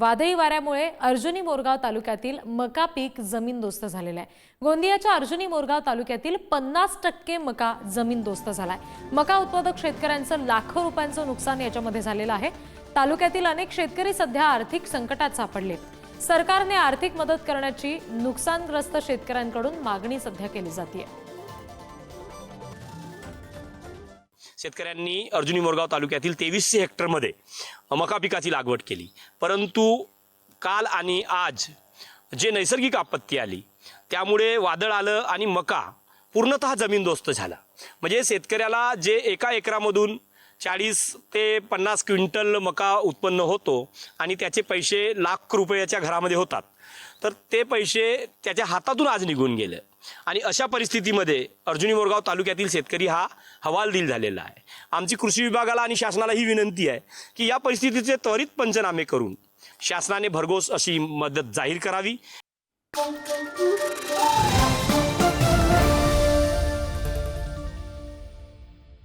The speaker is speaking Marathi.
वादळी वाऱ्यामुळे अर्जुनी मोरगाव तालुक्यातील मका पीक जमीनदोस्त झालेलं आहे. गोंदियाच्या अर्जुनी मोरगाव तालुक्यातील पन्नास टक्के मका जमीनदोस्त झालाय. मका उत्पादक शेतकऱ्यांचं लाखो रुपयांचं नुकसान याच्यामध्ये झालेलं आहे. तालुक्यातील अनेक शेतकरी सध्या आर्थिक संकटात सापडले. सरकारने आर्थिक मदत करण्याची नुकसानग्रस्त शेतकऱ्यांकडून मागणी सध्या केली जाते शेतकऱ्यांनी अर्जुनी मोरगाव तालुक्यातील तेवीसशे हेक्टरमध्ये मका पिकाची लागवड केली. परंतु काल आणि आज जे नैसर्गिक आपत्ती आली त्यामुळे वादळ आलं आणि मका पूर्णतः जमीनदोस्त झाला. म्हणजे शेतकऱ्याला जे एका एकरामधून चाळीस ते पन्नास क्विंटल मका उत्पन्न होतो आणि त्याचे पैसे लाख रुपयाच्या घरामध्ये होतात. तर ते पैसे त्याच्या हातातून आज निघून गेले. आणि अशा परिस्थितीमध्ये अर्जुनी मोरगाव तालुक्यातील शेतकरी हा हवालदिल झालेला आहे. आमची कृषी विभागाला आणि शासनाला ही विनंती आहे की या परिस्थितीचे त्वरित पंचनामे करून शासनाने भरघोस अशी मदत जाहीर करावी.